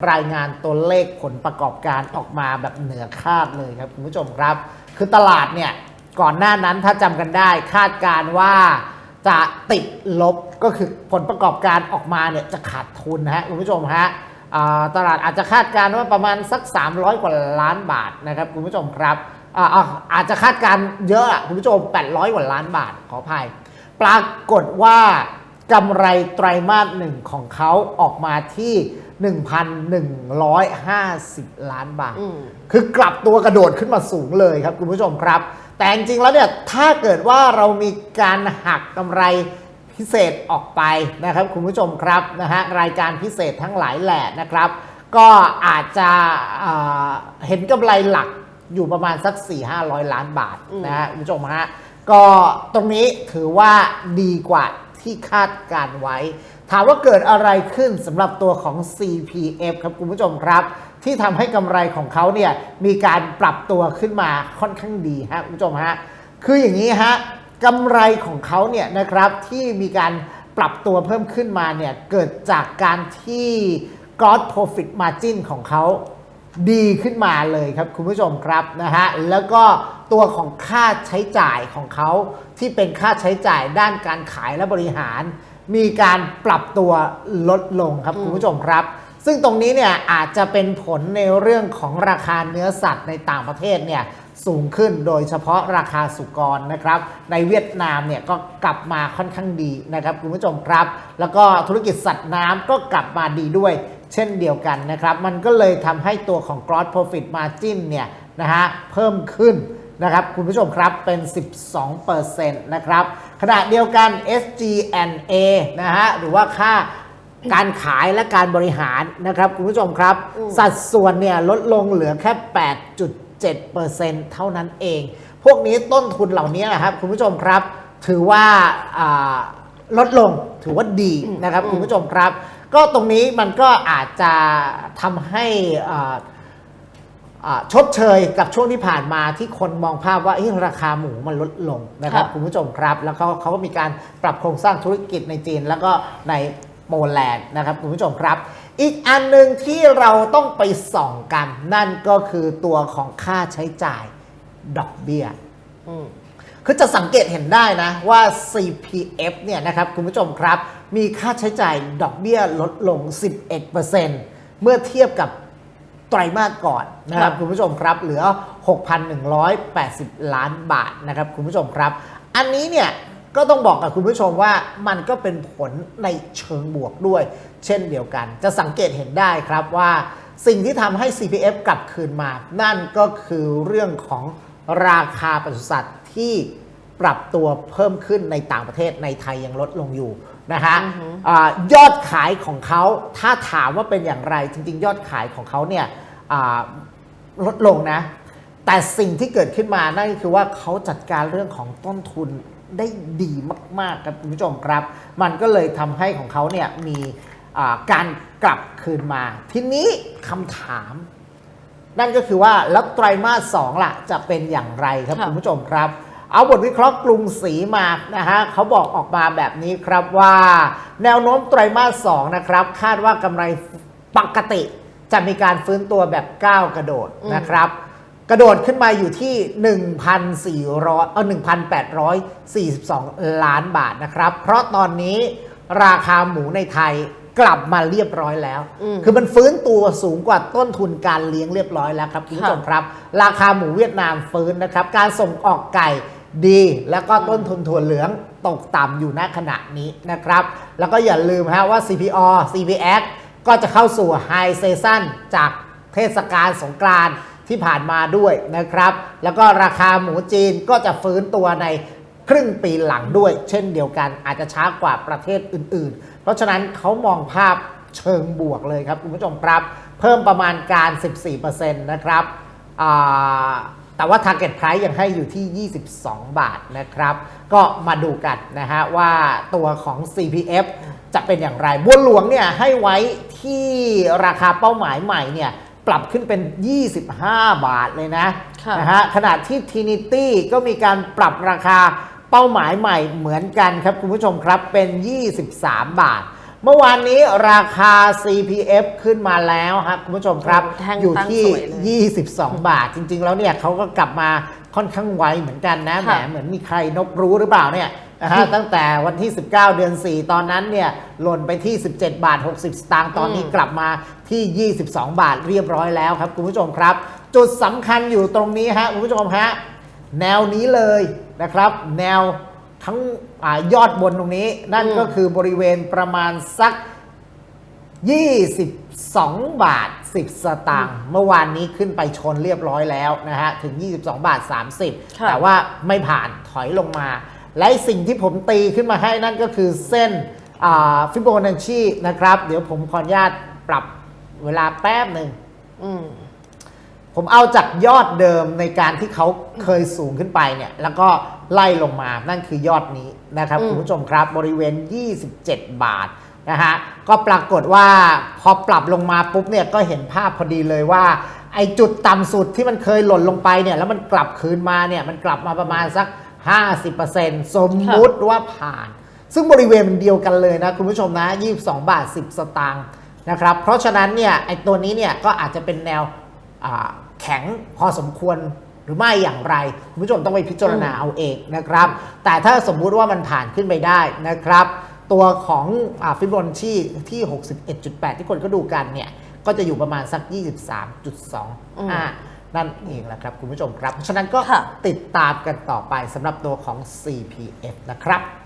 รายงานตัวเลขผลประกอบการออกมาแบบเหนือคาดเลยครับคุณผู้ชมครับ คือตลาดเนี่ยก่อนหน้านั้นถ้าจำกันได้คาดการว่าจะติดลบก็คือผลประกอบการออกมาเนี่ยจะขาดทุนนะฮะคุณผู้ชมฮะตลาดอาจจะคาดการณ์ว่าประมาณสัก 300 กว่าล้านบาทนะครับคุณผู้ชมครับอาอาจจะคาดการเยอะอะคุณผู้ชม 800 กว่าล้านบาทขออภัย ปรากฏว่า กำไรไตรมาสหนึ่งของเขาออกมาที่ 1,150 ล้านบาทอืมคือกลับตัวกระโดดขึ้นมาสูงเลยครับคุณผู้ชมครับ แต่จริงๆแล้วเนี่ยถ้าเกิดว่าเรามีการหักกำไรพิเศษออกไปนะครับคุณผู้ชมครับนะฮะรายการพิเศษทั้งหลายแหละนะครับ ก็อาจจะเอ่อเห็นกำไรหลักอยู่ประมาณสัก 4-500 ล้านบาทนะฮะคุณผู้ชมฮะก็ตรงนี้ถือว่าดีกว่า ที่คาดการไว้ ถามว่าเกิดอะไรขึ้นสำหรับตัวของ CPF ครับคุณผู้ชมครับ ที่ทำให้กำไรของเขาเนี่ยมีการปรับตัวขึ้นมาค่อนข้างดีฮะคุณผู้ชมฮะคืออย่างนี้ฮะกำไรของเขาเนี่ยนะครับที่มีการปรับตัวเพิ่มขึ้นมาเนี่ยเกิดจากการที่ gross profit margin ของเขา ดีขึ้นมาเลยครับคุณผู้ชมครับนะฮะแล้วก็ตัวของค่าใช้จ่ายของเขาที่เป็นค่าใช้จ่ายด้านการขายและบริหาร มีการปรับตัวลดลงครับคุณผู้ชมครับ ซึ่งตรงนี้เนี่ยอาจจะเป็นผลในเรื่องของราคาเนื้อสัตว์ในต่างประเทศเนี่ย สูงขึ้นโดยเฉพาะราคาสุกรนะครับ ในเวียดนามเนี่ยก็กลับมาค่อนข้างดีนะครับคุณผู้ชมครับ แล้วก็ธุรกิจสัตว์น้ำก็กลับมาดีด้วย เช่นเดียวกันนะครับ มันก็เลยทำให้ตัวของ gross profit margin เนี่ยนะฮะเพิ่มขึ้นนะครับคุณผู้ชมครับเป็น 12%นะครับขณะเดียวกัน SG&A นะฮะหรือว่าค่าการขายและการบริหารนะครับคุณผู้ชมครับอืมสัดส่วนเนี่ยลดลงเหลือแค่ 8.7% เท่านั้นเอง พวกนี้ต้นทุนเหล่านี้นะครับคุณผู้ชมครับ ถือว่าอ่าลดลงถือว่าดีนะครับคุณผู้ชมครับ ก็ตรงนี้มันก็อาจจะทำให้อ่าอ่าชดเชยกับช่วงที่ผ่านมาที่คนมองภาพว่าเอ๊ะราคาหมูมันลดลงนะครับครับคุณผู้ชมครับ แล้วเขาเขาก็มีการปรับโครงสร้างธุรกิจในจีน แล้วก็ใน โปแลนด์นะครับคุณผู้ชมครับ อีกอันหนึ่งที่เราต้องไปส่องกัน นั่นก็คือตัวของค่าใช้จ่ายดอกเบี้ยอืมคือจะสังเกตเห็นได้นะว่า CPF เนี่ยนะครับคุณผู้ชมครับ มีค่าใช้จ่ายดอกเบี้ยลดลง 11%เมื่อเทียบกับไตรมาสก่อนนะครับครับคุณผู้ชมครับ เหลือ 6,180 ล้านบาทนะครับคุณผู้ชมครับ อันนี้เนี่ย ก็ต้องบอกกับคุณผู้ชมว่ามันก็เป็นผลในเชิงบวกด้วย เช่นเดียวกัน จะสังเกตเห็นได้ครับว่าสิ่งที่ทำให้ CPF กลับคืนมา นั่นก็คือเรื่องของราคาปศุสัตว์ที่ปรับตัวเพิ่มขึ้นในต่างประเทศในไทยยังลดลงอยู่นะฮะอือฮึอายอดขายของเขาถ้าถามว่าเป็นอย่างไรจริง ๆ ยอดขายของเขาเนี่ยอ่าลดลงนะ แต่สิ่งที่เกิดขึ้นมานั่นก็คือว่าเขาจัดการเรื่องของต้นทุน ได้ดีมากๆครับคุณผู้ชมครับ มันก็เลยทำให้ของเขาเนี่ยมีอ่าการกลับคืนมา ทีนี้คำถาม นั่นก็คือว่าแล้วไตรมาสสองล่ะจะเป็นอย่างไรครับครับคุณผู้ชมครับ เอาบทวิเคราะห์กรุงศรีมานะฮะเขาบอกออกมาแบบนี้ครับว่า แนวโน้มไตรมาสสองนะครับ คาดว่ากำไรปกติจะมีการฟื้นตัวแบบก้าวกระโดดนะครับ กระโดดขึ้นมาอยู่ที่ 1,400เออ1,842 ล้านบาทนะครับ เพราะตอนนี้ราคาหมูในไทยกลับมาเรียบร้อยแล้วอืมคือมันฟื้นตัวสูงกว่าต้นทุนการเลี้ยงเรียบร้อยแล้วครับคุณผู้ชมครับ ราคาหมูเวียดนามฟื้นนะครับ การส่งออกไก่ดี แล้วก็ต้นทุนถั่วเหลืองตกต่ำอยู่ณขณะนี้นะครับ แล้วก็อย่าลืมฮะว่า CPO CPX ก็จะเข้าสู่ไฮเซซันจากเทศกาลสงกรานต์ ที่ผ่านมาด้วยนะครับ แล้วก็ราคาหมูจีนก็จะฟื้นตัวในครึ่งปีหลังด้วย เช่นเดียวกันอาจจะช้ากว่าประเทศอื่น ๆ เพราะฉะนั้นเขามองภาพเชิงบวกเลยครับคุณผู้ชมครับ เพิ่มประมาณการ 14%นะครับแต่ว่า Target Price ยังให้อยู่ที่ 22 บาทนะครับ ก็มาดูกันนะฮะว่าตัวของ CPF จะเป็นอย่างไรบัวหลวงเนี่ยให้ไว้ที่ราคาเป้าหมายใหม่เนี่ย ปรับขึ้นเป็น 25 บาทเลยนะค่ะนะฮะขณะที่ Trinity ก็มีการปรับราคาเป้าหมายใหม่เหมือนกันครับคุณผู้ชมครับเป็น 23 บาท เมื่อวานนี้ราคา CPF ขึ้นมาแล้วครับคุณผู้ชมครับแท่งอยู่ตั้งที่สวยเลย22 บาท จริง ๆ แล้วเนี่ยเขาก็กลับมาค่อนข้างไวเหมือนกันนะแหมค่ะเหมือนมีใครนกรู้หรือเปล่าเนี่ย นะฮะตั้งแต่วันที่ 19 เดือน 4 ตอนนั้นเนี่ยหล่นไปที่ 17 บาท 60 สตางค์ตอนนี้กลับมาที่ 22 บาทเรียบร้อยแล้วครับคุณผู้ชมครับ จุดสำคัญอยู่ตรงนี้ฮะคุณผู้ชมฮะแนวนี้เลยนะครับ แนวทั้งอายอดบนตรงนี้ นั่นอืมก็คือบริเวณประมาณสัก 22 บาท 10 สตางค์เมื่อวานนี้ขึ้นไปชนเรียบร้อยแล้วนะฮะถึง 22 บาท 30ค่ะแต่ว่าไม่ผ่านถอยลงมา และสิ่งที่ผมตีขึ้นมาให้นั่นก็คือเส้นฟิโบนัชชีนะครับ เดี๋ยวผมขออนุญาตปรับเวลาแป๊บหนึ่งอืมผมเอาจากยอดเดิมในการที่เขาเคยสูงขึ้นไปเนี่ย แล้วก็ไล่ลงมานั่นคือยอดนี้นะครับอืมคุณผู้ชมครับบริเวณ 27 บาทนะฮะก็ปรากฏว่าพอปรับลงมาปุ๊บเนี่ยก็เห็นภาพพอดีเลยว่า ไอ้จุดต่ำสุดที่มันเคยหล่นลงไปเนี่ย แล้วมันกลับคืนมาเนี่ย มันกลับมาประมาณสัก 50%สมมุติว่าผ่าน ซึ่งบริเวณมันเดียวกันเลยนะคุณผู้ชมนะ 22 บาท 10 สตางค์นะครับ เพราะฉะนั้นเนี่ยไอ้ตัวนี้เนี่ยก็อาจจะเป็นแนวอ่าแข็งพอสมควรหรือไม่อย่างไร คุณผู้ชมต้องไปพิจารณาเอาเองนะครับ แต่ถ้าสมมุติว่ามันผ่านขึ้นไปได้นะครับ ตัวของฟิบ o นชีที่ 61.8 ที่คนก็ดูกันเนี่ย ก็จะอยู่ประมาณสัก 23.2อืมอ่า นั่นเองแหละครับคุณผู้ชมครับเพราะฉะนั้นก็ค่ะติดตามกันต่อไปสำหรับตัวของ CPF นะครับ